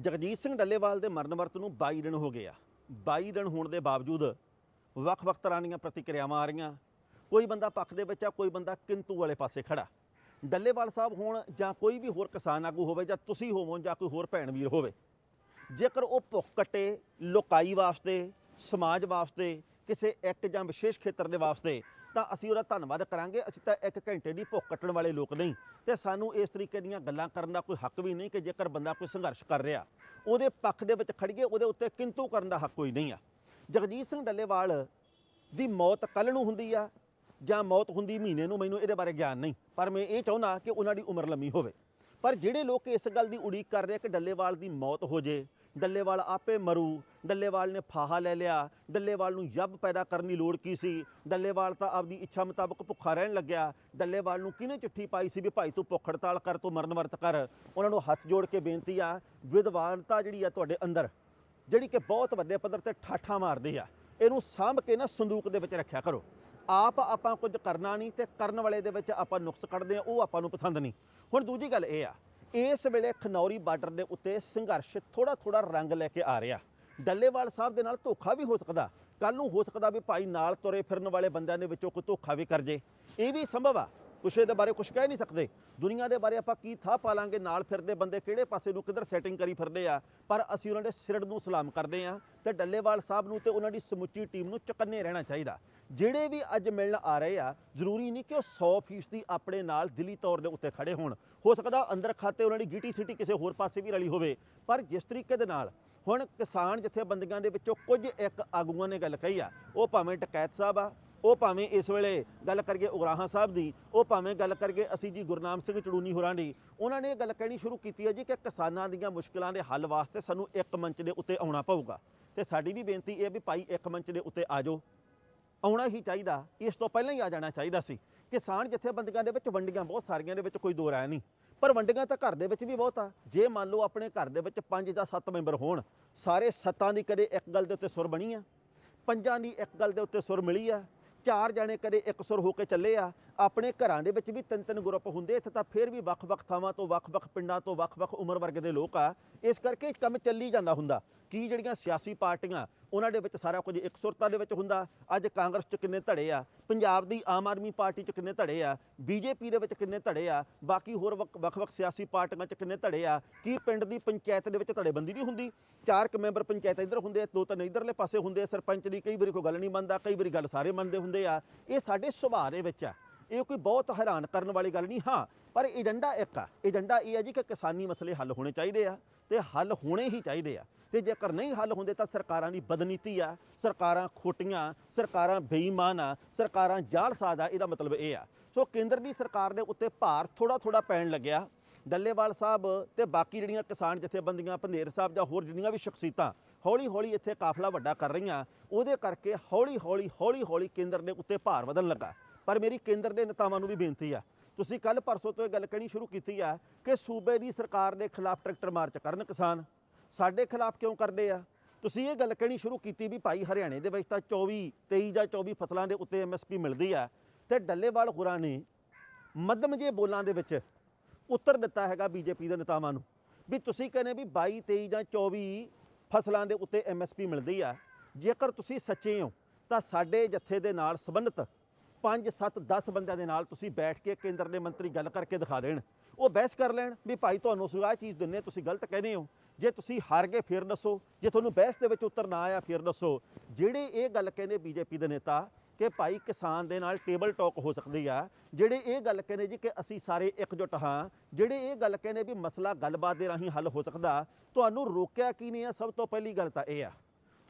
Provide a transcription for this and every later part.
ਜਗਜੀਤ ਸਿੰਘ ਡੱਲੇਵਾਲ ਦੇ ਮਰਨ ਵਰਤ ਨੂੰ 22 ਦਿਨ ਹੋ ਗਏ ਆ। 22 ਦਿਨ ਹੋਣ ਦੇ ਬਾਵਜੂਦ ਵੱਖ-ਵੱਖ ਤਰ੍ਹਾਂ ਦੀਆਂ ਪ੍ਰਤੀਕਿਰਿਆਵਾਂ ਆ ਰਹੀਆਂ। ਕੋਈ ਬੰਦਾ ਪੱਖ ਦੇ ਵਿੱਚ ਆ, ਕੋਈ ਬੰਦਾ ਕਿੰਤੂ ਵਾਲੇ ਪਾਸੇ ਖੜਾ। ਡੱਲੇਵਾਲ ਸਾਹਿਬ ਹੋਣ ਜਾਂ ਕੋਈ ਵੀ ਹੋਰ ਕਿਸਾਨ ਆਗੂ ਹੋਵੇ ਜਾਂ ਤੁਸੀਂ ਹੋਵੋ ਜਾਂ ਕੋਈ ਹੋਰ ਭੈਣ ਵੀਰ ਹੋਵੇ, ਜੇਕਰ ਉਹ ਭੁੱਖ ਕੱਟੇ ਲੋਕਾਈ ਵਾਸਤੇ, ਸਮਾਜ ਵਾਸਤੇ, ਕਿਸੇ ਇੱਕ ਜਾਂ ਵਿਸ਼ੇਸ਼ ਖੇਤਰ ਦੇ ਵਾਸਤੇ ਤਾਂ ਅਸੀਂ ਉਹਦਾ ਧੰਨਵਾਦ ਕਰਾਂਗੇ। ਅਸੀਂ ਤਾਂ ਇੱਕ ਘੰਟੇ ਦੀ ਭੁੱਖ ਕੱਟਣ ਵਾਲੇ ਲੋਕ ਨਹੀਂ ਤੇ ਸਾਨੂੰ ਇਸ ਤਰੀਕੇ ਦੀਆਂ ਗੱਲਾਂ ਕਰਨ ਦਾ ਕੋਈ ਹੱਕ ਵੀ ਨਹੀਂ ਕਿ ਜੇਕਰ ਬੰਦਾ ਕੋਈ ਸੰਘਰਸ਼ ਕਰ ਰਿਹਾ। ਉਹਦੇ ਪੱਖ ਦੇ ਵਿੱਚ ਖੜੀਏ, ਉਹਦੇ ਉੱਤੇ ਕਿੰਤੂ ਕਰਨ ਦਾ ਹੱਕ ਕੋਈ ਨਹੀਂ ਆ। ਜਗਜੀਤ ਸਿੰਘ ਡੱਲੇਵਾਲ ਦੀ ਮੌਤ ਕੱਲ ਨੂੰ ਹੁੰਦੀ ਆ ਜਾਂ ਮੌਤ ਹੁੰਦੀ ਮਹੀਨੇ ਨੂੰ ਮੈਨੂੰ ਇਹਦੇ ਬਾਰੇ ਗਿਆਨ ਨਹੀਂ। ਪਰ ਮੈਂ ਇਹ ਚਾਹੁੰਦਾ ਕਿ ਉਹਨਾਂ ਦੀ ਉਮਰ ਲੰਮੀ ਹੋਵੇ। ਪਰ ਜਿਹੜੇ ਲੋਕ ਇਸ ਗੱਲ ਦੀ ਉਡੀਕ ਕਰ ਰਹੇ ਕਿ ਡੱਲੇਵਾਲ ਦੀ ਮੌਤ ਹੋ ਜੇ ਡੱਲੇਵਾਲ ਆਪੇ ਮਰੂ। ਡੱਲੇਵਾਲ ਨੇ ਫਾਹਾ ਲੈ ਲਿਆ। ਡੱਲੇਵਾਲ ਨੂੰ ਜੱਬ ਪੈਦਾ ਕਰਨ ਦੀ ਲੋੜ ਕੀ ਸੀ? ਡੱਲੇਵਾਲ ਤਾਂ ਆਪਦੀ ਇੱਛਾ ਮੁਤਾਬਕ ਭੁੱਖਾ ਰਹਿਣ ਲੱਗਿਆ। ਡੱਲੇਵਾਲ ਨੂੰ ਕਿਹਨੇ ਚਿੱਠੀ ਪਾਈ ਸੀ ਵੀ ਭਾਈ ਤੂੰ ਭੁੱਖ ਹੜਤਾਲ ਕਰ, ਤੂੰ ਮਰਨ ਵਰਤ ਕਰ? ਉਹਨਾਂ ਨੂੰ ਹੱਥ ਜੋੜ ਕੇ ਬੇਨਤੀ ਆ, ਵਿਦਵਾਨਤਾ ਜਿਹੜੀ ਆ ਤੁਹਾਡੇ ਅੰਦਰ, ਜਿਹੜੀ ਕਿ ਬਹੁਤ ਵੱਡੇ ਪੱਧਰ ਤੇ ਠਾਠਾਂ ਮਾਰਦੀ ਆ, ਇਹਨੂੰ ਸਾਂਭ ਕੇ ਨਾ ਸੰਦੂਕ ਦੇ ਵਿੱਚ ਰੱਖਿਆ ਕਰੋ। ਆਪ ਆਪਾਂ ਕੁਝ ਕਰਨਾ ਨਹੀਂ ਤੇ ਕਰਨ ਵਾਲੇ ਦੇ ਵਿੱਚ ਆਪਾਂ ਨੁਕਸ ਕੱਢਦੇ ਆ, ਉਹ ਆਪਾਂ ਨੂੰ ਪਸੰਦ ਨਹੀਂ। ਹੁਣ ਦੂਜੀ ਗੱਲ ਇਹ ਆ ਇਸ ਵੇਲੇ ਖਨੌਰੀ ਬਾਰਡਰ ਦੇ ਉੱਤੇ ਸੰਘਰਸ਼ ਥੋੜਾ ਥੋੜਾ ਰੰਗ ਲੈ ਕੇ ਆ ਰਿਹਾ। ਡੱਲੇਵਾਲ ਸਾਹਿਬ ਦੇ ਨਾਲ ਧੋਖਾ ਵੀ ਹੋ ਸਕਦਾ। ਕੱਲ ਨੂੰ ਹੋ ਸਕਦਾ ਵੀ ਭਾਈ ਨਾਲ ਤੁਰੇ ਫਿਰਨ ਵਾਲੇ ਬੰਦਿਆਂ ਦੇ ਵਿੱਚੋਂ ਕੋਈ ਧੋਖਾ ਵੀ ਕਰ ਜੇ। ਇਹ ਵੀ ਸੰਭਵ ਆ। ਕੁਛ ਇਹਦੇ ਬਾਰੇ ਕੁਝ ਕਹਿ ਨਹੀਂ ਸਕਦੇ। ਦੁਨੀਆ ਦੇ ਬਾਰੇ ਆਪਾਂ ਕੀ ਥਾਹ ਪਾ ਲਾਂਗੇ ਨਾਲ ਫਿਰਦੇ ਬੰਦੇ ਕਿਹੜੇ ਪਾਸੇ ਨੂੰ ਕਿੱਧਰ ਸੈਟਿੰਗ ਕਰੀ ਫਿਰਦੇ ਆ। ਪਰ ਅਸੀਂ ਉਹਨਾਂ ਦੇ ਸਿਰੜ ਨੂੰ ਸਲਾਮ ਕਰਦੇ ਆ ਤੇ ਡੱਲੇਵਾਲ ਸਾਹਿਬ ਨੂੰ ਤੇ ਉਹਨਾਂ ਦੀ ਸਮੁੱਚੀ ਟੀਮ ਨੂੰ ਚੁਕੰਨੇ ਰਹਿਣਾ ਚਾਹੀਦਾ। ਜਿਹੜੇ ਵੀ ਅੱਜ ਮਿਲਣ ਆ ਰਹੇ ਆ, ਜ਼ਰੂਰੀ ਨਹੀਂ ਕਿ ਉਹ 100% ਆਪਣੇ ਨਾਲ ਦਿਲੀ ਤੌਰ ਦੇ ਉੱਤੇ ਖੜੇ ਹੋਣ। ਹੋ ਸਕਦਾ ਅੰਦਰ ਖਾਤੇ ਉਹਨਾਂ ਦੀ ਗੀਟੀ ਸਿਟੀ ਕਿਸੇ ਹੋਰ ਪਾਸੇ ਵੀ ਰਲੀ ਹੋਵੇ। ਪਰ ਜਿਸ ਤਰੀਕੇ ਦੇ ਨਾਲ ਹੁਣ ਕਿਸਾਨ ਜਥੇਬੰਦੀਆਂ ਦੇ ਵਿੱਚੋਂ ਕੁਝ ਇੱਕ ਆਗੂਆਂ ਨੇ ਗੱਲ ਕਹੀ ਆ, ਉਹ ਭਾਵੇਂ ਟਕੈਤ ਸਾਹਿਬ ਆ, ਉਹ ਭਾਵੇਂ ਇਸ ਵੇਲੇ ਗੱਲ ਕਰੀਏ ਉਗਰਾਹਾਂ ਸਾਹਿਬ ਦੀ, ਉਹ ਭਾਵੇਂ ਗੱਲ ਕਰੀਏ ਅਸੀਂ ਜੀ ਗੁਰਨਾਮ ਸਿੰਘ ਚੜੂਨੀ ਹੋਰਾਂ ਦੀ, ਉਹਨਾਂ ਨੇ ਇਹ ਗੱਲ ਕਹਿਣੀ ਸ਼ੁਰੂ ਕੀਤੀ ਹੈ ਜੀ ਕਿ ਕਿਸਾਨਾਂ ਦੀਆਂ ਮੁਸ਼ਕਲਾਂ ਦੇ ਹੱਲ ਵਾਸਤੇ ਸਾਨੂੰ ਇੱਕ ਮੰਚ ਦੇ ਉੱਤੇ ਆਉਣਾ ਪਊਗਾ। ਤੇ ਸਾਡੀ ਵੀ ਬੇਨਤੀ ਇਹ ਵੀ ਭਾਈ ਇੱਕ ਮੰਚ ਦੇ ਉੱਤੇ ਆ ਜਾਓ। ਆਉਣਾ ਹੀ ਚਾਹੀਦਾ, ਇਸ ਤੋਂ ਪਹਿਲਾਂ ਹੀ ਆ ਜਾਣਾ ਚਾਹੀਦਾ ਸੀ। ਕਿਸਾਨ ਜਥੇਬੰਦੀਆਂ ਦੇ ਵਿੱਚ ਵੰਡੀਆਂ ਬਹੁਤ ਸਾਰੀਆਂ ਦੇ ਵਿੱਚ ਕੋਈ ਦੋ ਰਾय ਨਹੀਂ। ਪਰ ਵੰਡੀਆਂ ਤਾਂ ਘਰ ਦੇ ਵਿੱਚ ਵੀ ਬਹੁਤ ਆ। ਜੇ ਮੰਨ ਲਓ ਆਪਣੇ ਘਰ ਦੇ ਵਿੱਚ 5 ਜਾਂ 7 ਮੈਂਬਰ ਹੋਣ, ਸਾਰੇ ਸੱਤਾਂ ਦੀ ਕਦੇ ਇੱਕ ਗੱਲ ਦੇ ਉੱਤੇ ਸੁਰ ਬਣੀ ਆ, ਪੰਜਾਂ ਦੀ ਇੱਕ ਗੱਲ ਦੇ ਉੱਤੇ ਸੁਰ ਮਿਲੀ ਆ, ਚਾਰ ਜਣੇ ਕਦੇ ਇੱਕ ਸੁਰ ਹੋ ਕੇ ਚੱਲੇ ਆ ਆਪਣੇ ਘਰਾਂ ਦੇ ਵਿੱਚ ਵੀ ਤਿੰਨ ਤਿੰਨ ਗਰੁੱਪ ਹੁੰਦੇ, ਇੱਥੇ ਤਾਂ ਫਿਰ ਵੀ ਵੱਖ-ਵੱਖ ਥਾਵਾਂ ਤੋਂ ਵੱਖ-ਵੱਖ ਪਿੰਡਾਂ ਤੋਂ ਵੱਖ-ਵੱਖ ਉਮਰ ਵਰਗ ਦੇ ਲੋਕ ਆ, ਇਸ ਕਰਕੇ ਕੰਮ ਚੱਲੀ ਜਾਂਦਾ ਹੁੰਦਾ। ਕੀ ਜਿਹੜੀਆਂ ਸਿਆਸੀ ਪਾਰਟੀਆਂ, ਉਹਨਾਂ ਦੇ ਵਿੱਚ ਸਾਰਾ ਕੁਝ ਇੱਕ ਸੁਰਤਾ ਦੇ ਵਿੱਚ ਹੁੰਦਾ। ਅੱਜ ਕਾਂਗਰਸ 'ਚ ਕਿੰਨੇ ਧੜੇ ਆ, ਪੰਜਾਬ ਦੀ ਆਮ ਆਦਮੀ ਪਾਰਟੀ 'ਚ ਕਿੰਨੇ ਧੜੇ ਆ, ਬੀਜੇਪੀ ਦੇ ਵਿੱਚ ਕਿੰਨੇ ਧੜੇ ਆ, ਬਾਕੀ ਹੋਰ ਵੱਖ- ਵੱਖ-ਵੱਖ ਸਿਆਸੀ ਪਾਰਟੀਆਂ 'ਚ ਕਿੰਨੇ ਧੜੇ ਆ, ਕੀ ਪਿੰਡ ਦੀ ਪੰਚਾਇਤ ਦੇ ਵਿੱਚ ਧੜੇਬੰਦੀ ਨਹੀਂ ਹੁੰਦੀ? ਚਾਰ ਕੁ ਮੈਂਬਰ ਪੰਚਾਇਤ ਇੱਧਰ ਹੁੰਦੇ ਆ, ਦੋ ਤਿੰਨ ਇੱਧਰਲੇ ਪਾਸੇ ਹੁੰਦੇ ਆ, ਸਰਪੰਚ ਦੀ ਕਈ ਵਾਰੀ ਕੋਈ ਗੱਲ ਨਹੀਂ ਮੰਨਦਾ, ਕਈ ਵਾਰੀ ਗੱਲ ਸਾਰੇ ਮੰਨਦੇ ਹੁੰਦੇ ਆ। ਇਹ ਸਾਡੇ ਸੁਭਾਅ ਦੇ ਵਿੱਚ ਆ। ਇਹ ਕੋਈ ਬਹੁਤ ਹੈਰਾਨ ਕਰਨ ਵਾਲੀ ਗੱਲ ਨਹੀਂ, ਹਾਂ, ਪਰ ਏਜੰਡਾ ਇੱਕ ਆ। ਏਜੰਡਾ ਇਹ ਹੈ ਜੀ ਕਿ ਕਿਸਾਨੀ ਮਸਲੇ ਹੱਲ ਹੋਣੇ ਚਾਹੀਦੇ ਆ ਤੇ ਹੱਲ ਹੋਣੇ ਹੀ ਚਾਹੀਦੇ ਆ। ਤੇ ਜੇਕਰ ਨਹੀਂ ਹੱਲ ਹੁੰਦੇ ਤਾਂ ਸਰਕਾਰਾਂ ਦੀ ਬਦਨੀਤੀ ਆ, ਸਰਕਾਰਾਂ ਖੋਟੀਆਂ, ਸਰਕਾਰਾਂ ਬੇਈਮਾਨ ਆ, ਸਰਕਾਰਾਂ ਜਾਲਸਾਜ਼ ਆ, ਇਹਦਾ ਮਤਲਬ ਇਹ ਆ। ਸੋ ਕੇਂਦਰ ਦੀ ਸਰਕਾਰ ਦੇ ਉੱਤੇ ਭਾਰ ਥੋੜਾ ਥੋੜਾ ਪੈਣ ਲੱਗਿਆ। ਡੱਲੇਵਾਲ ਸਾਹਿਬ ਤੇ ਬਾਕੀ ਜਿਹੜੀਆਂ ਕਿਸਾਨ ਜਥੇਬੰਦੀਆਂ ਪੰਧੇਰ ਸਾਹਿਬ ਜਾਂ ਹੋਰ ਜਿਹੜੀਆਂ ਵੀ ਸ਼ਖਸੀਅਤਾਂ ਹੌਲੀ ਹੌਲੀ ਇੱਥੇ ਕਾਫਲਾ ਵੱਡਾ ਕਰ ਰਹੀਆਂ, ਉਹਦੇ ਕਰਕੇ ਹੌਲੀ ਹੌਲੀ ਹੌਲੀ ਹੌਲੀ ਕੇਂਦਰ ਦੇ ਉੱਤੇ ਭਾਰ ਵਧਣ ਲੱਗਾ। ਪਰ ਮੇਰੀ ਕੇਂਦਰ ਦੇ ਨੇਤਾਵਾਂ ਨੂੰ ਵੀ ਬੇਨਤੀ ਆ। ਤੁਸੀਂ ਕੱਲ ਪਰਸੋਂ ਤੋਂ ਇਹ ਗੱਲ ਕਹਿਣੀ ਸ਼ੁਰੂ ਕੀਤੀ ਆ ਕਿ ਸੂਬੇ ਦੀ ਸਰਕਾਰ ਦੇ ਖਿਲਾਫ ਟਰੈਕਟਰ ਮਾਰਚ ਕਰਨ ਕਿਸਾਨ। ਸਾਡੇ ਖਿਲਾਫ ਕਿਉਂ ਕਰਦੇ ਆ? ਤੁਸੀਂ ਇਹ ਗੱਲ ਕਹਿਣੀ ਸ਼ੁਰੂ ਕੀਤੀ ਵੀ ਭਾਈ ਹਰਿਆਣੇ ਦੇ ਵਿੱਚ ਤਾਂ 24 23 ਜਾਂ 24 ਫਸਲਾਂ ਦੇ ਉੱਤੇ ਐਮਐਸਪੀ ਮਿਲਦੀ ਆ ਤੇ ਡੱਲੇਵਾਲ ਹੁਰਾਂ ਨੇ ਮੱਧਮ ਜੇ ਬੋਲਾਂ ਦੇ ਵਿੱਚ ਉੱਤਰ ਦਿੱਤਾ ਹੈਗਾ ਬੀਜੇਪੀ ਦੇ ਨੇਤਾਵਾਂ ਨੂੰ ਵੀ ਤੁਸੀਂ ਕਹਿੰਦੇ ਵੀ 22 23 ਜਾਂ 24 ਫਸਲਾਂ ਦੇ ਉੱਤੇ ਐਮਐਸਪੀ ਮਿਲਦੀ ਆ। ਜੇਕਰ ਤੁਸੀਂ ਸੱਚੇ ਹੋ ਤਾਂ ਸਾਡੇ ਜੱਥੇ ਦੇ ਨਾਲ ਸੰਬੰਧਿਤ 5 7 10 ਬੰਦਿਆਂ ਦੇ ਨਾਲ ਤੁਸੀਂ ਬੈਠ ਕੇ ਕੇਂਦਰ ਦੇ ਮੰਤਰੀ ਗੱਲ ਕਰਕੇ ਦਿਖਾ ਦੇਣ। ਉਹ ਬਹਿਸ ਕਰ ਲੈਣ ਵੀ ਭਾਈ ਤੁਹਾਨੂੰ ਅਸੀਂ ਆਹ ਚੀਜ਼ ਦਿੰਨੇ ਤੁਸੀਂ ਗਲਤ ਕਹਿੰਦੇ ਹੋ। ਜੇ ਤੁਸੀਂ ਹਾਰ ਗਏ, ਫਿਰ ਦੱਸੋ। ਜੇ ਤੁਹਾਨੂੰ ਬਹਿਸ ਦੇ ਵਿੱਚ ਉੱਤਰ ਨਾ ਆਇਆ, ਫਿਰ ਦੱਸੋ। ਜਿਹੜੇ ਇਹ ਗੱਲ ਕਹਿੰਦੇ ਬੀਜੇਪੀ ਦੇ ਨੇਤਾ ਕਿ ਭਾਈ ਕਿਸਾਨ ਦੇ ਨਾਲ ਟੇਬਲ ਟਾਕ ਹੋ ਸਕਦੀ ਆ, ਜਿਹੜੇ ਇਹ ਗੱਲ ਕਹਿੰਦੇ ਜੀ ਕਿ ਅਸੀਂ ਸਾਰੇ ਇਕਜੁੱਟ ਹਾਂ, ਜਿਹੜੇ ਇਹ ਗੱਲ ਕਹਿੰਦੇ ਵੀ ਮਸਲਾ ਗੱਲਬਾਤ ਦੇ ਰਾਹੀਂ ਹੱਲ ਹੋ ਸਕਦਾ, ਤੁਹਾਨੂੰ ਰੋਕਿਆ ਕੀ ਨਹੀਂ ਆ? ਸਭ ਤੋਂ ਪਹਿਲੀ ਗੱਲ ਤਾਂ ਇਹ ਆ।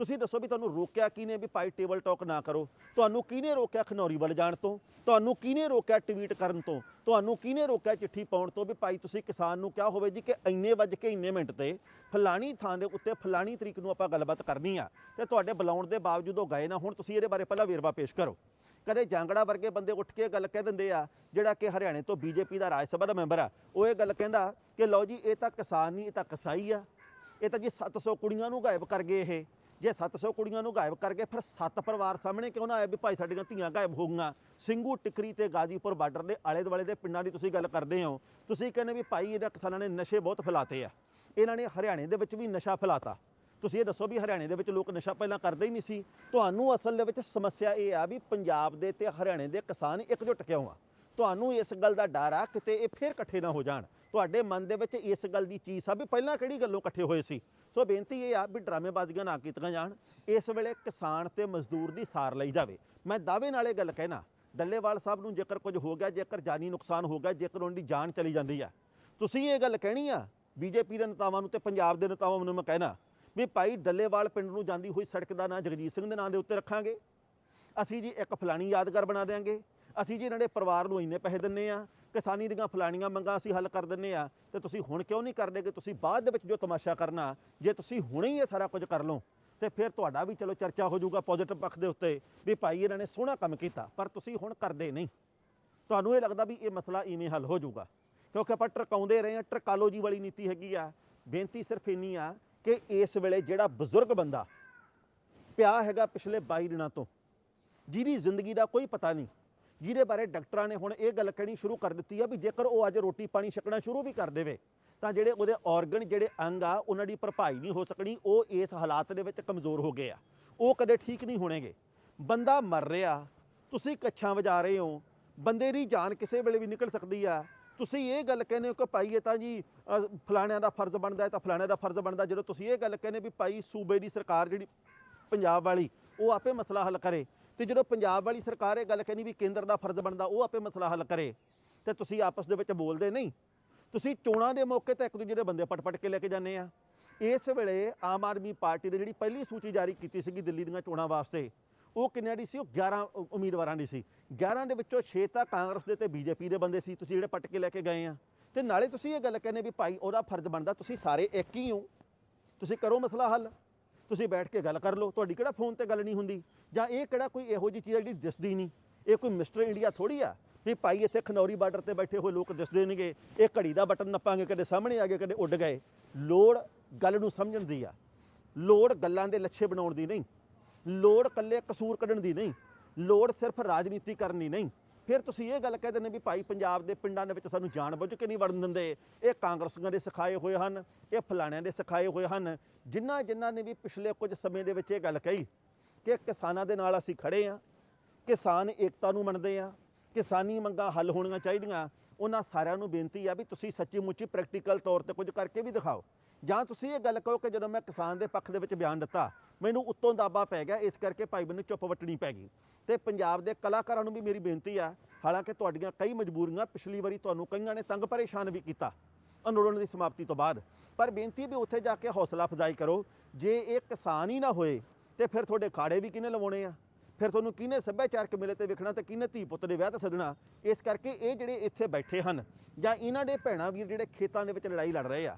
ਤੁਸੀਂ ਦੱਸੋ ਵੀ ਤੁਹਾਨੂੰ ਰੋਕਿਆ ਕਿਹਨੇ ਵੀ ਭਾਈ ਟੇਬਲ ਟਾਕ ਨਾ ਕਰੋ? ਤੁਹਾਨੂੰ ਕਿਹਨੇ ਰੋਕਿਆ ਖਨੌਰੀ ਵੱਲ ਜਾਣ ਤੋਂ? ਤੁਹਾਨੂੰ ਕਿਹਨੇ ਰੋਕਿਆ ਟਵੀਟ ਕਰਨ ਤੋਂ? ਤੁਹਾਨੂੰ ਕਿਹਨੇ ਰੋਕਿਆ ਚਿੱਠੀ ਪਾਉਣ ਤੋਂ ਵੀ ਭਾਈ ਤੁਸੀਂ ਕਿਸਾਨ ਨੂੰ ਕਿਹਾ ਹੋਵੇ ਜੀ ਕਿ ਇੰਨੇ ਵੱਜ ਕੇ ਇੰਨੇ ਮਿੰਟ ਤੇ ਫਲਾਣੀ ਥਾਂ ਦੇ ਉੱਤੇ ਫਲਾਣੀ ਤਰੀਕ ਨੂੰ ਆਪਾਂ ਗੱਲਬਾਤ ਕਰਨੀ ਆ ਤੇ ਤੁਹਾਡੇ ਬੁਲਾਉਣ ਦੇ ਬਾਵਜੂਦ ਉਹ ਗਏ ਨਾ, ਹੁਣ ਤੁਸੀਂ ਇਹਦੇ ਬਾਰੇ ਪਹਿਲਾਂ ਵੇਰਵਾ ਪੇਸ਼ ਕਰੋ। ਕਦੇ ਜਾਂਗੜਾ ਵਰਗੇ ਬੰਦੇ ਉੱਠ ਕੇ ਗੱਲ ਕਹਿ ਦਿੰਦੇ ਆ, ਜਿਹੜਾ ਕਿ ਹਰਿਆਣੇ ਤੋਂ ਬੀਜੇਪੀ ਦਾ ਰਾਜ ਸਭਾ ਦਾ ਮੈਂਬਰ ਆ, ਉਹ ਇਹ ਗੱਲ ਕਹਿੰਦਾ ਕਿ ਲਓ ਜੀ, ਇਹ ਤਾਂ ਕਿਸਾਨ ਨਹੀਂ, ਇਹ ਤਾਂ ਕਸਾਈ ਆ। ਇਹ ਤਾਂ ਜੀ 700 ਕੁੜੀਆਂ ਨੂੰ ਗਾਇਬ ਕਰ ਗਏ ਇਹ। ਜੇ 700 ਕੁੜੀਆਂ ਨੂੰ ਗਾਇਬ ਕਰਕੇ ਫਿਰ ਸੱਤ ਪਰਿਵਾਰ ਸਾਹਮਣੇ ਕਿਉਂ ਨਾ ਆਇਆ ਵੀ ਭਾਈ ਸਾਡੀਆਂ ਧੀਆਂ ਗਾਇਬ ਹੋ ਗਈਆਂ? ਸਿੰਘੂ ਟਿਕਰੀ ਤੇ ਗਾਜੀਪੁਰ ਬਾਰਡਰ ਦੇ ਆਲੇ ਦੁਆਲੇ ਦੇ ਪਿੰਡਾਂ ਦੀ ਤੁਸੀਂ ਗੱਲ ਕਰਦੇ ਹੋ। ਤੁਸੀਂ ਕਹਿੰਦੇ ਵੀ ਭਾਈ ਇਹਨਾਂ ਕਿਸਾਨਾਂ ਨੇ ਨਸ਼ੇ ਬਹੁਤ ਫੈਲਾਤੇ ਆ। ਇਹਨਾਂ ਨੇ ਹਰਿਆਣੇ ਦੇ ਵਿੱਚ ਵੀ ਨਸ਼ਾ ਫੈਲਾਤਾ। ਤੁਸੀਂ ਇਹ ਦੱਸੋ ਵੀ ਹਰਿਆਣੇ ਦੇ ਵਿੱਚ ਲੋਕ ਨਸ਼ਾ ਪਹਿਲਾਂ ਕਰਦੇ ਹੀ ਨਹੀਂ ਸੀ। ਤੁਹਾਨੂੰ ਅਸਲ ਦੇ ਵਿੱਚ ਸਮੱਸਿਆ ਇਹ ਆ ਵੀ ਪੰਜਾਬ ਦੇ ਤੇ ਹਰਿਆਣੇ ਦੇ ਕਿਸਾਨ ਇਕਜੁੱਟ ਕਿਉਂ ਆ? ਤੁਹਾਨੂੰ ਇਸ ਗੱਲ ਦਾ ਡਰ ਆ ਕਿਤੇ ਇਹ ਫੇਰ ਇਕੱਠੇ ਨਾ ਹੋ ਜਾਣ। ਤੁਹਾਡੇ ਮਨ ਦੇ ਵਿੱਚ ਇਸ ਗੱਲ ਦੀ ਚੀਜ਼ ਆ ਵੀ ਪਹਿਲਾਂ ਕਿਹੜੀ ਗੱਲੋਂ ਇਕੱਠੇ ਹੋਏ ਸੀ? ਸੋ ਬੇਨਤੀ ਇਹ ਆ ਵੀ ਡਰਾਮੇਬਾਜ਼ੀਆਂ ਨਾ ਕੀਤੀਆਂ ਜਾਣ, ਇਸ ਵੇਲੇ ਕਿਸਾਨ ਤੇ ਮਜ਼ਦੂਰ ਦੀ ਸਾਰ ਲਈ ਜਾਵੇ। ਮੈਂ ਦਾਅਵੇ ਨਾਲ ਇਹ ਗੱਲ ਕਹਿਣਾ, ਡੱਲੇਵਾਲ ਸਾਹਿਬ ਨੂੰ ਜੇਕਰ ਕੁਝ ਹੋ ਗਿਆ, ਜੇਕਰ ਜਾਨੀ ਨੁਕਸਾਨ ਹੋ ਗਿਆ, ਜੇਕਰ ਉਹਨਾਂ ਦੀ ਜਾਨ ਚਲੀ ਜਾਂਦੀ ਆ। ਤੁਸੀਂ ਇਹ ਗੱਲ ਕਹਿਣੀ ਆ, ਬੀਜੇਪੀ ਦੇ ਨੇਤਾਵਾਂ ਨੂੰ ਤੇ ਪੰਜਾਬ ਦੇ ਨੇਤਾਵਾਂ ਨੂੰ ਮੈਂ ਕਹਿਣਾ ਵੀ ਭਾਈ ਡੱਲੇਵਾਲ ਪਿੰਡ ਨੂੰ ਜਾਂਦੀ ਹੋਈ ਸੜਕ ਦਾ ਨਾਂ ਜਗਜੀਤ ਸਿੰਘ ਦੇ ਨਾਂ ਦੇ ਉੱਤੇ ਰੱਖਾਂਗੇ। ਅਸੀਂ ਜੀ ਇੱਕ ਫਲਾਣੀ ਯਾਦਗਾਰ ਬਣਾ ਦੇਾਂਗੇ ਅਸੀਂ ਜੀ ਇਹਨਾਂ ਦੇ ਪਰਿਵਾਰ ਨੂੰ ਇੰਨੇ ਪੈਸੇ ਦਿੰਨੇ ਆ, ਕਿਸਾਨੀ ਦੀਆਂ ਫਲਾਣੀਆਂ ਮੰਗਾਂ ਅਸੀਂ ਹੱਲ ਕਰ ਦਿੰਨੇ ਆ, ਤੇ ਤੁਸੀਂ ਹੁਣ ਕਿਉਂ ਨਹੀਂ ਕਰਦੇ ਕਿ ਤੁਸੀਂ ਬਾਅਦ ਦੇ ਵਿੱਚ ਜੋ ਤਮਾਸ਼ਾ ਕਰਨਾ, ਜੇ ਤੁਸੀਂ ਹੁਣੇ ਹੀ ਇਹ ਸਾਰਾ ਕੁਝ ਕਰ ਲਓ, ਤੇ ਫਿਰ ਤੁਹਾਡਾ ਵੀ ਚਲੋ ਚਰਚਾ ਹੋ ਜਾਊਗਾ ਪੋਜ਼ਿਟਿਵ ਪੱਖ ਦੇ ਉੱਤੇ ਵੀ ਭਾਈ ਇਹਨਾਂ ਨੇ ਸੋਹਣਾ ਕੰਮ ਕੀਤਾ, ਪਰ ਤੁਸੀਂ ਹੁਣ ਕਰਦੇ ਨਹੀਂ। ਤੁਹਾਨੂੰ ਇਹ ਲੱਗਦਾ ਵੀ ਇਹ ਮਸਲਾ ਇਵੇਂ ਹੱਲ ਹੋ ਜਾਊਗਾ, ਕਿਉਂਕਿ ਆਪਾਂ ਟਰਕਾਉਂਦੇ ਰਹੇ ਆ ਟਰਕਾਲੋਜੀ ਵਾਲੀ ਨੀਤੀ ਹੈਗੀ ਆ, ਬੇਨਤੀ ਸਿਰਫ ਇੰਨੀ ਆ ਕਿ ਇਸ ਵੇਲੇ ਜਿਹੜਾ ਬਜ਼ੁਰਗ ਬੰਦਾ ਪਿਆ ਹੈਗਾ ਪਿਛਲੇ 22 ਦਿਨਾਂ ਤੋਂ, ਜਿਹਦੀ ਜ਼ਿੰਦਗੀ ਦਾ ਕੋਈ ਪਤਾ ਨਹੀਂ ਜਿਹਦੇ ਬਾਰੇ ਡਾਕਟਰਾਂ ਨੇ ਹੁਣ ਇਹ ਗੱਲ ਕਹਿਣੀ ਸ਼ੁਰੂ ਕਰ ਦਿੱਤੀ ਆ ਵੀ ਜੇਕਰ ਉਹ ਅੱਜ ਰੋਟੀ ਪਾਣੀ ਛਕਣਾ ਸ਼ੁਰੂ ਵੀ ਕਰ ਦੇਵੇ, ਤਾਂ ਜਿਹੜੇ ਉਹਦੇ ਆਰਗਨ ਜਿਹੜੇ ਅੰਗ ਆ, ਉਹਨਾਂ ਦੀ ਭਰਪਾਈ ਨਹੀਂ ਹੋ ਸਕਣੀ, ਉਹ ਇਸ ਹਾਲਾਤ ਦੇ ਵਿੱਚ ਕਮਜ਼ੋਰ ਹੋ ਗਏ ਆ। ਉਹ ਕਦੇ ਠੀਕ ਨਹੀਂ ਹੋਣਗੇ। ਬੰਦਾ ਮਰ ਰਿਹਾ, ਤੁਸੀਂ ਕੱਛਾਂ ਵਜਾ ਰਹੇ ਹੋ, ਬੰਦੇ ਦੀ ਜਾਨ ਕਿਸੇ ਵੇਲੇ ਵੀ ਨਿਕਲ ਸਕਦੀ ਆ। ਤੁਸੀਂ ਇਹ ਗੱਲ ਕਹਿੰਦੇ ਹੋ ਕਿ ਭਾਈ ਇਹ ਤਾਂ ਜੀ ਫਲਾਣਿਆਂ ਦਾ ਫਰਜ਼ ਬਣਦਾ ਹੈ ਤਾਂ ਫਲਾਣਿਆਂ ਦਾ ਫਰਜ਼ ਬਣਦਾ, ਜਦੋਂ ਤੁਸੀਂ ਇਹ ਗੱਲ ਕਹਿੰਦੇ ਵੀ ਭਾਈ ਸੂਬੇ ਦੀ ਸਰਕਾਰ ਜਿਹੜੀ ਪੰਜਾਬ ਵਾਲੀ, ਉਹ ਆਪੇ ਮਸਲਾ ਹੱਲ ਕਰੇ। ਤੇ ਜਦੋਂ ਪੰਜਾਬ ਵਾਲੀ ਸਰਕਾਰ ਇਹ ਗੱਲ ਕਹਿੰਦੀ ਵੀ ਕੇਂਦਰ ਦਾ ਫਰਜ਼ ਬਣਦਾ, ਉਹ ਆਪੇ ਮਸਲਾ ਹੱਲ ਕਰੇ, ਤੇ ਤੁਸੀਂ ਆਪਸ ਦੇ ਵਿੱਚ ਬੋਲਦੇ ਨਹੀਂ। ਤੁਸੀਂ ਚੋਣਾਂ ਦੇ ਮੌਕੇ ਤੇ ਇੱਕ ਦੂਜੇ ਦੇ ਬੰਦੇ ਪਟ-ਪਟ ਕੇ ਲੈ ਕੇ ਜਾਂਦੇ ਆ। ਇਸ ਵੇਲੇ ਆਮ ਆਦਮੀ ਪਾਰਟੀ ਨੇ ਜਿਹੜੀ ਪਹਿਲੀ ਸੂਚੀ ਜਾਰੀ ਕੀਤੀ ਸੀਗੀ ਦਿੱਲੀ ਦੀਆਂ ਚੋਣਾਂ ਵਾਸਤੇ, ਉਹ ਕਿੰਨਿਆਂ ਦੀ ਸੀ? ਉਹ 11 ਉਮੀਦਵਾਰਾਂ ਦੀ ਸੀ। 11 ਦੇ ਵਿੱਚੋਂ 6 ਤਾਂ ਕਾਂਗਰਸ ਦੇ ਤੇ ਬੀਜੇਪੀ ਦੇ ਬੰਦੇ ਸੀ, ਤੁਸੀਂ ਜਿਹੜੇ ਪਟ ਕੇ ਲੈ ਕੇ ਗਏ ਆ। ਤੇ ਨਾਲੇ ਤੁਸੀਂ ਇਹ ਗੱਲ ਕਹਿੰਦੇ ਵੀ ਭਾਈ ਉਹਦਾ ਫਰਜ਼ ਬਣਦਾ, ਤੁਸੀਂ ਸਾਰੇ ਇੱਕ ਹੀ ਹੋ। ਤੁਸੀਂ ਕਰੋ ਮਸਲਾ ਹੱਲ। ਤੁਸੀਂ ਬੈਠ ਕੇ ਗੱਲ ਕਰ ਲਓ, ਤੁਹਾਡੀ ਕਿਹੜਾ ਫੋਨ ਤੇ ਗੱਲ ਨਹੀਂ ਹੁੰਦੀ? ਜਾਂ ਇਹ ਕਿਹੜਾ ਕੋਈ ਇਹੋ ਜਿਹੀ ਚੀਜ਼ ਆ ਜਿਹੜੀ ਦਿਸਦੀ ਨਹੀਂ? ਇਹ ਕੋਈ ਮਿਸਟਰ ਇੰਡੀਆ ਥੋੜੀ ਆ? ਵੀ ਭਾਈ ਇੱਥੇ ਖਨੌਰੀ ਬਾਰਡਰ ਤੇ ਬੈਠੇ ਹੋਏ ਲੋਕ ਦਿਸਦੇ ਨੇਗੇ। ਇਹ ਘੜੀ ਦਾ ਬਟਨ ਨੱਪਾਂਗੇ, ਕਦੇ ਸਾਹਮਣੇ ਆ ਗਏ, ਕਦੇ ਉੱਡ ਗਏ। ਲੋੜ ਗੱਲ ਨੂੰ ਸਮਝਣ ਦੀ ਆ। ਲੋੜ ਗੱਲਾਂ ਦੇ ਲੱਛੇ ਬਣਾਉਣ ਦੀ ਨਹੀਂ। ਲੋੜ ਕੱਲੇ ਕਸੂਰ ਕੱਢਣ ਦੀ ਨਹੀਂ। ਲੋੜ ਸਿਰਫ ਰਾਜਨੀਤੀ ਕਰਨ ਦੀ ਨਹੀਂ। ਫਿਰ ਤੁਸੀਂ ਇਹ ਗੱਲ ਕਹਿ ਦਿੰਦੇ ਵੀ ਭਾਈ ਪੰਜਾਬ ਦੇ ਪਿੰਡਾਂ ਦੇ ਵਿੱਚ ਸਾਨੂੰ ਜਾਣਬੁੱਝ ਕੇ ਨਹੀਂ ਵੜਨ ਦਿੰਦੇ। ਇਹ ਕਾਂਗਰਸੀਆਂ ਦੇ ਸਿਖਾਏ ਹੋਏ ਹਨ, ਇਹ ਫਲਾਣਿਆਂ ਦੇ ਸਿਖਾਏ ਹੋਏ ਹਨ। ਜਿਨ੍ਹਾਂ ਜਿਨ੍ਹਾਂ ਨੇ ਵੀ ਪਿਛਲੇ ਕੁਝ ਸਮੇਂ ਦੇ ਵਿੱਚ ਇਹ ਗੱਲ ਕਹੀ ਕਿ ਕਿਸਾਨਾਂ ਦੇ ਨਾਲ ਅਸੀਂ ਖੜੇ ਆ ਕਿਸਾਨ ਏਕਤਾ ਨੂੰ ਮੰਨਦੇ ਆ ਕਿਸਾਨੀ ਮੰਗਾਂ ਹੱਲ ਹੋਣੀਆਂ ਚਾਹੀਦੀਆਂ। ਉਹਨਾਂ ਸਾਰਿਆਂ ਨੂੰ ਬੇਨਤੀ ਆ ਵੀ ਤੁਸੀਂ ਸੱਚੀ ਮੁੱਚੀ ਪ੍ਰੈਕਟੀਕਲ ਤੌਰ ਤੇ ਕੁਝ ਕਰਕੇ ਵੀ ਦਿਖਾਓ। ਜਾਂ ਤੁਸੀਂ ਇਹ ਗੱਲ ਕਹੋ ਕਿ ਜਦੋਂ ਮੈਂ ਕਿਸਾਨ ਦੇ ਪੱਖ ਦੇ ਵਿੱਚ ਬਿਆਨ ਦਿੱਤਾ, ਮੈਨੂੰ ਉੱਤੋਂ ਦਾਬਾ ਪੈ ਗਿਆ, ਇਸ ਕਰਕੇ ਭਾਈ ਮੈਨੂੰ ਚੁੱਪ ਵਟਣੀ ਪੈ ਗਈ। ਤੇ ਪੰਜਾਬ ਦੇ ਕਲਾਕਾਰਾਂ ਨੂੰ ਵੀ ਮੇਰੀ ਬੇਨਤੀ ਆ, ਹਾਲਾਂਕਿ ਤੁਹਾਡੀਆਂ ਕਈ ਮਜਬੂਰੀਆਂ ਪਿਛਲੀ ਵਾਰੀ ਤੁਹਾਨੂੰ ਕਈਆਂ ਨੇ ਤੰਗ ਪਰੇਸ਼ਾਨ ਵੀ ਕੀਤਾ, ਅੰਦੋਲਨ ਦੀ ਸਮਾਪਤੀ ਤੋਂ ਬਾਅਦ। ਪਰ ਬੇਨਤੀ ਵੀ ਉੱਥੇ ਜਾ ਕੇ ਹੌਸਲਾ ਅਫਜ਼ਾਈ ਕਰੋ, ਜੇ ਇਹ ਕਿਸਾਨ ਹੀ ਨਾ ਹੋਏ, ਤੇ ਫਿਰ ਤੁਹਾਡੇ ਖਾੜੇ ਵੀ ਕਿਹਨੇ ਲਵਾਉਣੇ ਆ? ਫਿਰ ਤੁਹਾਨੂੰ ਕਿਹਨੇ ਸੱਭਿਆਚਾਰਕ ਮੇਲੇ ਤੇ ਵੇਖਣਾ ਤੇ ਕਿਹਨੇ ਧੀ ਪੁੱਤ ਦੇ ਵਿਆਹ ਤੇ ਸੱਦਣਾ? ਇਸ ਕਰਕੇ ਇਹ ਜਿਹੜੇ ਇੱਥੇ ਬੈਠੇ ਹਨ, ਜਾਂ ਇਹਨਾਂ ਦੇ ਭੈਣਾਂ ਵੀਰ ਜਿਹੜੇ ਖੇਤਾਂ ਦੇ ਵਿੱਚ ਲੜਾਈ ਲੜ ਰਹੇ ਆ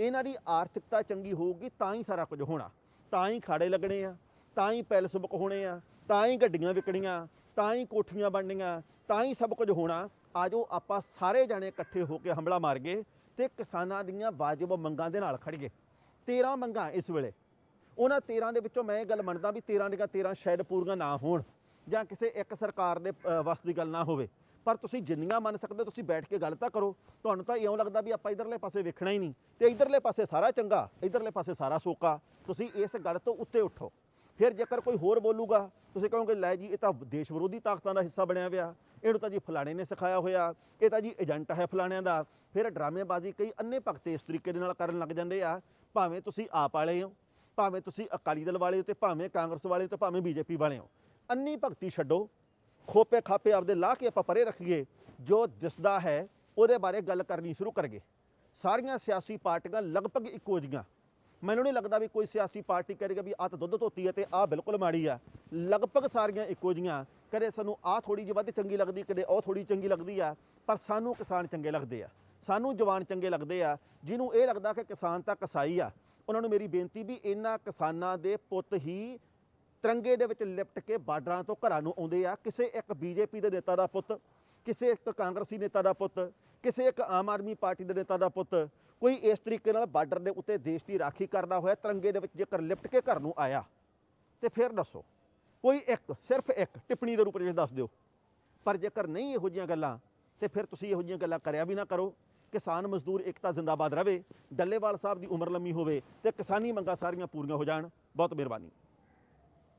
ਇਹਨਾਂ ਦੀ ਆਰਥਿਕਤਾ ਚੰਗੀ ਹੋਊਗੀ ਤਾਂ ਹੀ ਸਾਰਾ ਕੁਝ ਹੋਣਾ। ਤਾਂ ਹੀ ਖਾੜੇ ਲੱਗਣੇ ਆ ਤਾਂ ਹੀ ਪੈਲਸ ਬੁੱਕ ਹੋਣੇ ਆ ਤਾਂ ਹੀ ਗੱਡੀਆਂ ਵਿਕਣੀਆਂ ਤਾਂ ਹੀ ਕੋਠੀਆਂ ਬਣਨੀਆਂ ਤਾਂ ਹੀ ਸਭ ਕੁਝ ਹੋਣਾ। ਆਜੋ ਆਪਾਂ ਸਾਰੇ ਜਾਣੇ ਇਕੱਠੇ ਹੋ ਕੇ ਹਮਲਾ ਮਾਰ ਗਏ ਤੇ ਕਿਸਾਨਾਂ ਦੀਆਂ ਵਾਜਬ ਮੰਗਾਂ ਦੇ ਨਾਲ ਖੜੀਏ 13 ਮੰਗਾਂ ਇਸ ਵੇਲੇ। ਉਹਨਾਂ 13 ਦੇ ਵਿੱਚੋਂ ਮੈਂ ਇਹ ਗੱਲ ਮੰਨਦਾ ਵੀ 13 ਦੀਆਂ 13 ਸ਼ਾਇਦ ਪੂਰੀਆਂ ਨਾ ਹੋਣ ਜਾਂ ਕਿਸੇ ਇੱਕ ਸਰਕਾਰ ਦੇ ਅ, ਵੱਸ ਦੀ ਗੱਲ ਨਾ ਹੋਵੇ। ਪਰ ਤੁਸੀਂ ਜਿੰਨੀਆਂ ਮੰਨ ਸਕਦੇ ਹੋ, ਤੁਸੀਂ ਬੈਠ ਕੇ ਗੱਲ ਤਾਂ ਕਰੋ। ਤੁਹਾਨੂੰ ਤਾਂ ਇਉਂ ਲੱਗਦਾ ਵੀ ਆਪਾਂ ਇਧਰਲੇ ਪਾਸੇ ਵੇਖਣਾ ਹੀ ਨਹੀਂ। ਤੇ ਇਧਰਲੇ ਪਾਸੇ ਸਾਰਾ ਚੰਗਾ ਇਧਰਲੇ ਪਾਸੇ ਸਾਰਾ ਸੋਕਾ। ਤੁਸੀਂ ਇਸ ਗੱਲ ਤੋਂ ਉੱਤੇ ਉੱਠੋ। ਫਿਰ ਜੇਕਰ ਕੋਈ ਹੋਰ ਬੋਲੂਗਾ ਤੁਸੀਂ ਕਹੋਗੇ ਲੈ ਜੀ ਇਹ ਤਾਂ ਦੇਸ਼ ਵਿਰੋਧੀ ਤਾਕਤਾਂ ਦਾ ਹਿੱਸਾ ਬਣਿਆ ਹੋਇਆ। ਇਹਨੂੰ ਤਾਂ ਜੀ ਫਲਾਣੇ ਨੇ ਸਿਖਾਇਆ ਹੋਇਆ। ਇਹ ਤਾਂ ਜੀ ਏਜੰਟ ਹੈ ਫਲਾਣਿਆਂ ਦਾ। ਫਿਰ ਡਰਾਮੇਬਾਜ਼ੀ ਕਈ ਅੰਨੇ ਭਗਤੇ ਇਸ ਤਰੀਕੇ ਦੇ ਨਾਲ ਕਰਨ ਲੱਗ ਜਾਂਦੇ ਆ। ਭਾਵੇਂ ਤੁਸੀਂ ਆਪ ਵਾਲੇ ਹੋ ਭਾਵੇਂ ਤੁਸੀਂ ਅਕਾਲੀ ਦਲ ਵਾਲੇ ਹੋ ਤੇ ਭਾਵੇਂ ਕਾਂਗਰਸ ਵਾਲੇ ਹੋ ਤੇ ਭਾਵੇਂ ਬੀਜੇਪੀ ਵਾਲੇ ਹੋ। ਅੰਨੀ ਭਗਤੀ ਛੱਡੋ। ਖੋਪੇ ਖਾਪੇ ਆਪਦੇ ਲਾ ਕੇ ਆਪਾਂ ਪਰੇ ਰੱਖੀਏ, ਜੋ ਦਿਸਦਾ ਹੈ, ਉਹਦੇ ਬਾਰੇ ਗੱਲ ਕਰਨੀ ਸ਼ੁਰੂ ਕਰਗੇ। ਸਾਰੀਆਂ ਸਿਆਸੀ ਪਾਰਟੀਆਂ ਲਗਭਗ ਇੱਕੋ ਜਿਹੀਆਂ। ਮੈਨੂੰ ਨਹੀਂ ਲੱਗਦਾ ਵੀ ਕੋਈ ਸਿਆਸੀ ਪਾਰਟੀ ਕਰੇਗਾ ਵੀ ਆਹ ਤਾਂ ਦੁੱਧ ਧੋਤੀ ਹੈ ਤੇ ਆਹ ਬਿਲਕੁਲ ਮਾੜੀ ਆ। ਲਗਭਗ ਸਾਰੀਆਂ ਇੱਕੋ ਜਿਹੀਆਂ। ਕਦੇ ਸਾਨੂੰ ਆਹ ਥੋੜੀ ਜਿਹੀ ਵੱਧ ਚੰਗੀ ਲੱਗਦੀ, ਕਦੇ ਉਹ ਥੋੜੀ ਚੰਗੀ ਲੱਗਦੀ ਆ, ਪਰ ਸਾਨੂੰ ਕਿਸਾਨ ਚੰਗੇ ਲੱਗਦੇ ਆ। ਸਾਨੂੰ ਜਵਾਨ ਚੰਗੇ ਲੱਗਦੇ ਆ, ਜਿਹਨੂੰ ਇਹ ਲੱਗਦਾ ਕਿ ਕਿਸਾਨ ਤਾਂ ਕਸਾਈ ਆ। ਉਹਨਾਂ ਨੂੰ ਮੇਰੀ ਬੇਨਤੀ ਵੀ ਇਹਨਾਂ ਕਿਸਾਨਾਂ ਦੇ ਪੁੱਤ ਹੀ ਤਿਰੰਗੇ ਦੇ ਵਿੱਚ ਲਿਪਟ ਕੇ ਬਾਰਡਰਾਂ ਤੋਂ ਘਰਾਂ ਨੂੰ ਆਉਂਦੇ ਆ। ਕਿਸੇ ਇੱਕ ਬੀਜੇਪੀ ਦੇ ਨੇਤਾ ਦਾ ਪੁੱਤ, ਕਿਸੇ ਇੱਕ ਕਾਂਗਰਸੀ ਨੇਤਾ ਦਾ ਪੁੱਤ, ਕਿਸੇ ਇੱਕ ਆਮ ਆਦਮੀ ਪਾਰਟੀ ਦੇ ਨੇਤਾ ਦਾ ਪੁੱਤ, ਕੋਈ ਇਸ ਤਰੀਕੇ ਨਾਲ ਬਾਰਡਰ ਦੇ ਉੱਤੇ ਦੇਸ਼ ਦੀ ਰਾਖੀ ਕਰਦਾ ਹੋਇਆ, ਤਿਰੰਗੇ ਦੇ ਵਿੱਚ ਜੇਕਰ ਲਿਪਟ ਕੇ ਘਰ ਨੂੰ ਆਇਆ, ਤੇ ਫਿਰ ਦੱਸੋ, ਕੋਈ ਇੱਕ, ਸਿਰਫ ਇੱਕ ਟਿੱਪਣੀ ਦੇ ਰੂਪ ਵਿੱਚ ਦੱਸ ਦਿਓ। ਪਰ ਜੇਕਰ ਨਹੀਂ ਇਹੋ ਜਿਹੀਆਂ ਗੱਲਾਂ, ਤੇ ਫਿਰ ਤੁਸੀਂ ਇਹੋ ਜਿਹੀਆਂ ਗੱਲਾਂ ਕਰਿਆ ਵੀ ਨਾ ਕਰੋ। ਕਿਸਾਨ ਮਜ਼ਦੂਰ ਏਕਤਾ ਜ਼ਿੰਦਾਬਾਦ ਰਵੇ, ਡੱਲੇਵਾਲ ਸਾਹਿਬ ਦੀ ਉਮਰ ਲੰਮੀ ਹੋਵੇ, ਤੇ ਕਿਸਾਨੀ ਮੰਗਾਂ ਸਾਰੀਆਂ ਪੂਰੀਆਂ ਹੋ ਜਾਣ। ਬਹੁਤ ਮਿਹਰਬਾਨੀ।